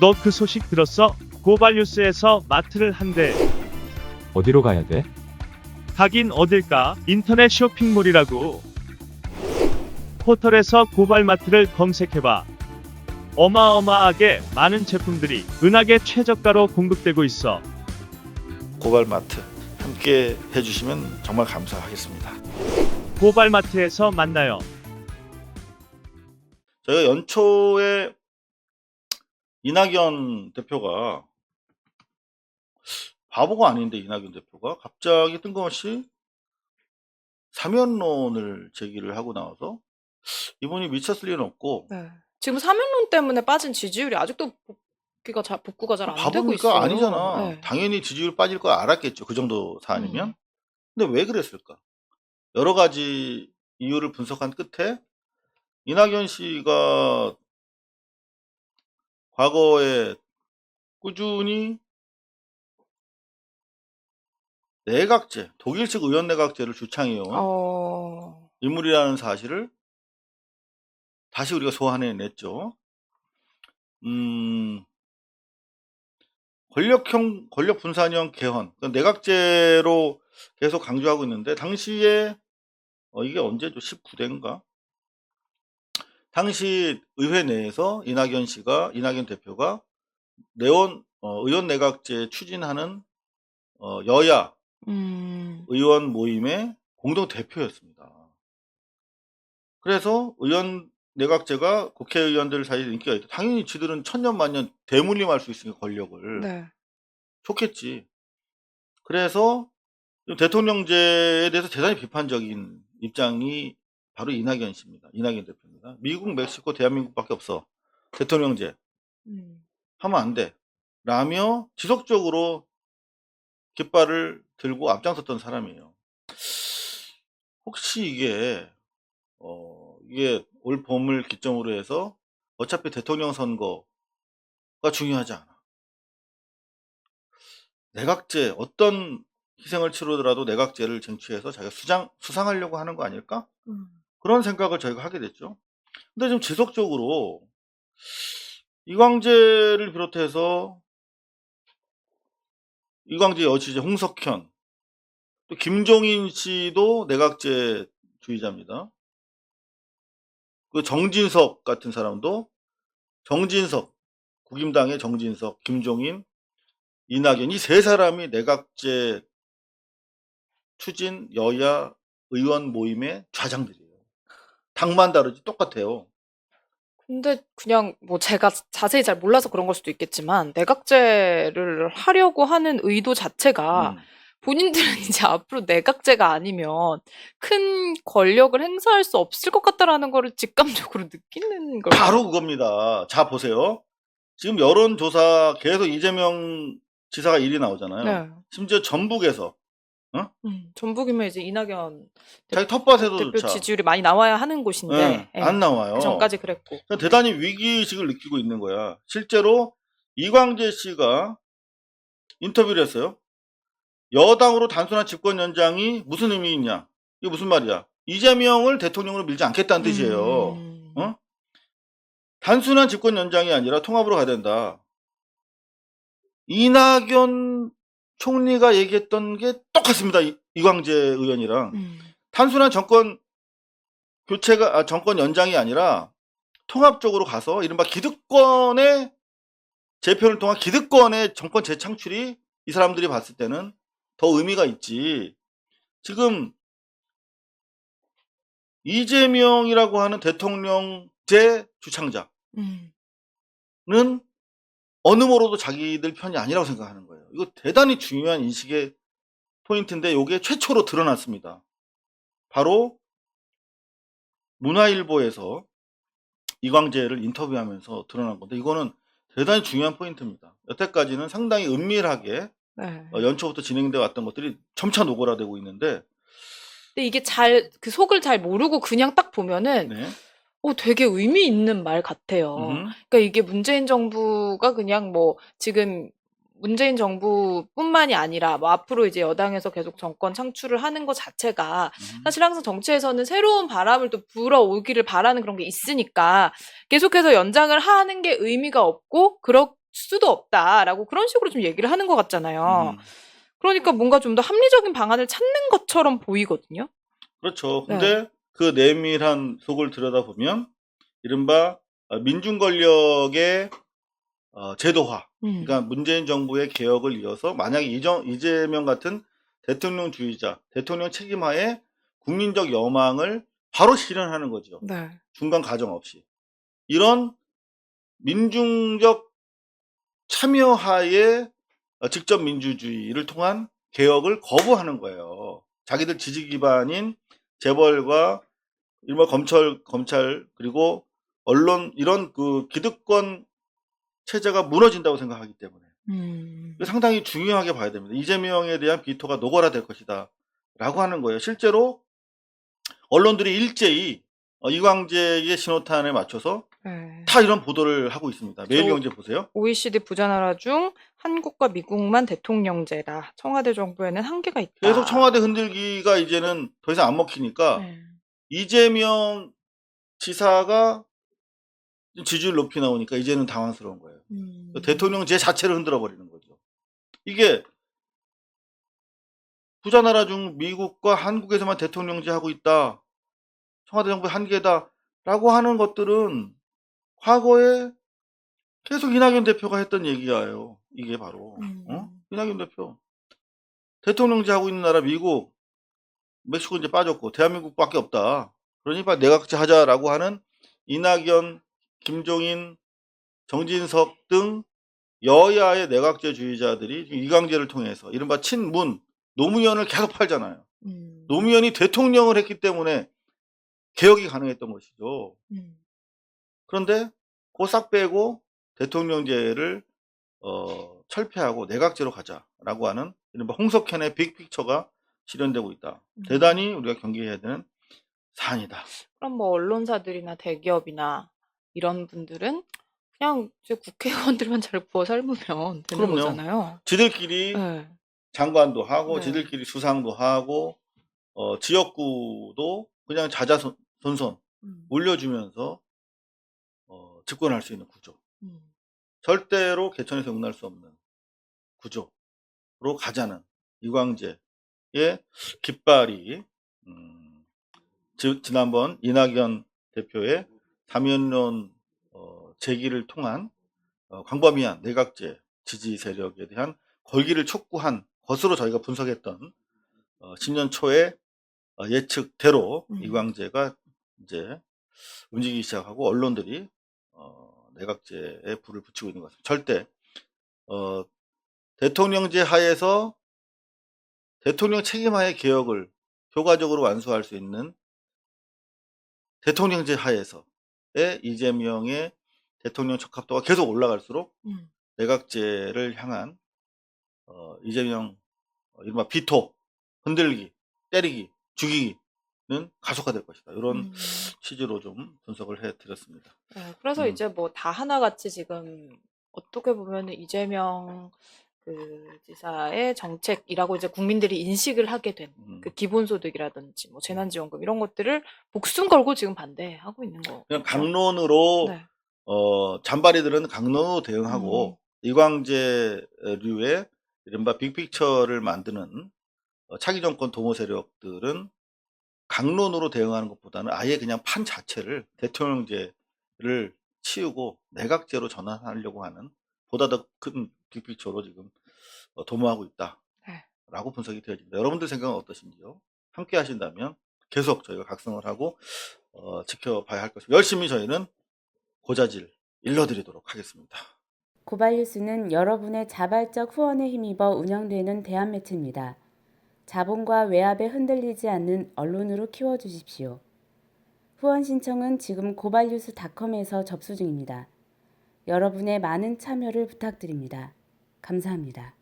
너 그 소식 들었어? 고발뉴스에서 마트를 한대. 어디로 가야 돼? 가긴 어딜까? 인터넷 쇼핑몰이라고. 포털에서 고발마트를 검색해봐. 어마어마하게 많은 제품들이 은하계 최저가로 공급되고 있어. 고발마트 함께 해주시면 정말 감사하겠습니다. 고발마트에서 만나요. 저희가 연초에 이낙연 대표가 바보가 아닌데 이낙연 대표가 갑자기 뜬금없이 사면론을 제기를 하고 나와서 이분이 미쳤을 리는 없고 네. 지금 사면론 때문에 빠진 지지율이 아직도 복귀가 잘, 복구가 잘 안 되고 있어요. 바보니까 아니잖아. 네. 당연히 지지율 빠질 거 알았겠죠. 그 정도 사안이면. 음. 근데 왜 그랬을까? 여러 가지 이유를 분석한 끝에 이낙연 씨가 과거에 꾸준히 내각제, 독일식 의원 내각제를 주창해온 어... 인물이라는 사실을 다시 우리가 소환해냈죠. 음, 권력형, 권력 분산형 개헌, 그러니까 내각제로 계속 강조하고 있는데, 당시에, 어, 이게 언제죠? 19대인가? 당시 의회 내에서 이낙연 씨가, 이낙연 대표가 내원, 어, 의원 내각제 추진하는, 어, 여야 음... 의원 모임의 공동 대표였습니다. 그래서 의원 내각제가 국회의원들 사이에 인기가 있다. 당연히 지들은 천년만년 대물림할 수 있으니까 권력을 네. 좋겠지. 그래서 대통령제에 대해서 대단히 비판적인 입장이 바로 이낙연 씨입니다. 이낙연 대표입니다. 미국, 멕시코, 대한민국밖에 없어. 대통령제 음. 하면 안 돼. 라며 지속적으로 깃발을 들고 앞장섰던 사람이에요. 혹시 이게 어 이게 올 봄을 기점으로 해서 어차피 대통령 선거가 중요하지 않아. 내각제 어떤 희생을 치르더라도 내각제를 쟁취해서 자기가 수장 수상하려고 하는 거 아닐까? 음. 그런 생각을 저희가 하게 됐죠. 근데 좀 지속적으로 이광재를 비롯해서 이광재 여치제 홍석현 또 김종인 씨도 내각제 주의자입니다. 그 정진석 같은 사람도 정진석 국임당의 정진석, 김종인, 이낙연 이 세 사람이 내각제 추진 여야 의원 모임의 좌장들이 당만 다르지 똑같아요. 근데 그냥 뭐 제가 자세히 잘 몰라서 그런 걸 수도 있겠지만 내각제를 하려고 하는 의도 자체가 음. 본인들은 이제 앞으로 내각제가 아니면 큰 권력을 행사할 수 없을 것 같다라는 거를 직감적으로 느끼는 걸 바로 그겁니다. 자 보세요. 지금 여론조사 계속 이재명 지사가 1위 나오잖아요. 네. 심지어 전북에서 음, 전북이면 이제 이낙연 자기 텃밭에도 대표 자 지지율이 많이 나와야 하는 곳인데 예, 예, 안 나와요. 그 전까지 그랬고 그러니까 대단히 위기의식을 느끼고 있는 거야. 실제로 이광재 씨가 인터뷰를 했어요. 여당으로 단순한 집권 연장이 무슨 의미 있냐? 이게 무슨 말이야? 이재명을 대통령으로 밀지 않겠다는 뜻이에요. 음. 어? 단순한 집권 연장이 아니라 통합으로 가야 된다. 이낙연 총리가 얘기했던 게 똑같습니다. 이- 이광재 의원이랑. 음. 단순한 정권 교체가 아, 정권 연장이 아니라 통합적으로 가서 이른바 기득권의 재편을 통한 기득권의 정권 재창출이 이 사람들이 봤을 때는 더 의미가 있지. 지금 이재명이라고 하는 대통령제 주창자는 음. 어느 모로도 자기들 편이 아니라고 생각하는 거예요. 이거 대단히 중요한 인식의 포인트인데 이게 최초로 드러났습니다. 바로 문화일보에서 이광재를 인터뷰하면서 드러난 건데 이거는 대단히 중요한 포인트입니다. 여태까지는 상당히 은밀하게 네. 어, 연초부터 진행돼 왔던 것들이 점차 노골화되고 있는데 근데 이게 잘 그 속을 잘 모르고 그냥 딱 보면은 네. 어 되게 의미 있는 말 같아요. 음흠. 그러니까 이게 문재인 정부가 그냥 뭐 지금 문재인 정부뿐만이 아니라 뭐 앞으로 이제 여당에서 계속 정권 창출을 하는 것 자체가 음. 사실 항상 정치에서는 새로운 바람을 또 불어오기를 바라는 그런 게 있으니까 계속해서 연장을 하는 게 의미가 없고 그렇 수도 없다라고 그런 식으로 좀 얘기를 하는 것 같잖아요. 음, 그러니까 뭔가 좀 더 합리적인 방안을 찾는 것처럼 보이거든요. 그렇죠. 네. 근데 그 내밀한 속을 들여다보면 이른바 어, 민중 권력의 어, 제도화, 음. 그러니까 문재인 정부의 개혁을 이어서 만약에 이정, 이재명 같은 대통령주의자, 대통령 책임하에 국민적 여망을 바로 실현하는 거죠. 네. 중간 과정 없이. 이런 민중적 참여하에 어, 직접 민주주의를 통한 개혁을 거부하는 거예요. 자기들 지지 기반인 재벌과 일반 검찰, 검찰 그리고 언론 이런 그 기득권 체제가 무너진다고 생각하기 때문에 음. 상당히 중요하게 봐야 됩니다. 이재명에 대한 비토가 노골화될 것이다. 라고 하는 거예요. 실제로 언론들이 일제히 어, 이광재의 신호탄에 맞춰서 네. 다 이런 보도를 하고 있습니다. 매일경제 보세요. OECD 부자 나라 중 한국과 미국만 대통령제다. 청와대 정부에는 한계가 있다. 계속 청와대 흔들기가 이제는 더 이상 안 먹히니까 네. 이재명 지사가 지지율 높이 나오니까 이제는 당황스러운 거예요. 음. 대통령제 자체를 흔들어 버리는 거죠. 이게 부자 나라 중 미국과 한국에서만 대통령제 하고 있다. 청와대 정부의 한계다라고 하는 것들은 과거에 계속 이낙연 대표가 했던 얘기예요. 이게 바로 음. 어? 이낙연 대표 대통령제 하고 있는 나라 미국, 멕시코 이제 빠졌고 대한민국밖에 없다. 그러니까 내각제 하자라고 하는 이낙연, 김종인, 정진석 등 여야의 내각제주의자들이 이강제를 통해서 이른바 친문 노무현을 계속 팔잖아요. 음. 노무현이 대통령을 했기 때문에 개혁이 가능했던 것이죠. 음. 그런데 그거 싹 빼고 대통령제를 어, 철폐하고 내각제로 가자라고 하는 이른바 홍석현의 빅픽처가 실현되고 있다. 음. 대단히 우리가 경계해야 되는 사안이다. 그럼 뭐 언론사들이나 대기업이나 이런 분들은 그냥 이제 국회의원들만 잘 구워 삶으면 되는 그럼요. 거잖아요. 지들끼리 네. 장관도 하고 네. 지들끼리 수상도 하고 어, 지역구도 그냥 자자손손 음. 올려주면서 어, 집권할 수 있는 구조. 음. 절대로 개천에서 용날 수 없는 구조로 가자는 이광재의 깃발이 음, 지, 지난번 이낙연 대표의 다면론 어, 제기를 통한 어, 광범위한 내각제 지지 세력에 대한 걸기를 촉구한 것으로 저희가 분석했던 어, 10년 초의 어, 예측대로 음. 이광재가 이제 움직이기 시작하고 언론들이 어, 내각제에 불을 붙이고 있는 것 같습니다. 절대 어, 대통령제 하에서 대통령 책임하에 개혁을 효과적으로 완수할 수 있는 대통령제 하에서의 이재명의 대통령 적합도가 계속 올라갈수록 음. 내각제를 향한 어, 이재명 어, 이른바 비토, 흔들기, 때리기, 죽이기는 가속화될 것이다. 이런 음. 취지로 좀 분석을 해드렸습니다. 네, 그래서 음. 이제 뭐 다 하나같이 지금 어떻게 보면 이재명 그 지사의 정책이라고 이제 국민들이 인식을 하게 된 음. 그 기본소득이라든지 뭐 재난지원금 이런 것들을 목숨 걸고 지금 반대하고 있는 거. 그냥 강론으로 네. 어, 잔바리들은 강론으로 대응하고 음. 이광재류의 이른바 빅픽처를 만드는 어, 차기 정권 도모 세력들은 강론으로 대응하는 것보다는 아예 그냥 판 자체를 대통령제를 치우고 내각제로 전환하려고 하는 보다 더 큰 빅픽처로 지금 어, 도모하고 있다. 네. 라고 분석이 되어집니다. 여러분들 생각은 어떠신지요? 함께 하신다면 계속 저희가 각성을 하고 어, 지켜봐야 할 것입니다. 열심히 저희는 고자질 일러드리도록 하겠습니다. 고발뉴스는 여러분의 자발적 후원에 힘입어 운영되는 대한매체입니다. 자본과 외압에 흔들리지 않는 언론으로 키워주십시오. 후원 신청은 지금 고발뉴스닷컴에서 접수 중입니다. 여러분의 많은 참여를 부탁드립니다. 감사합니다.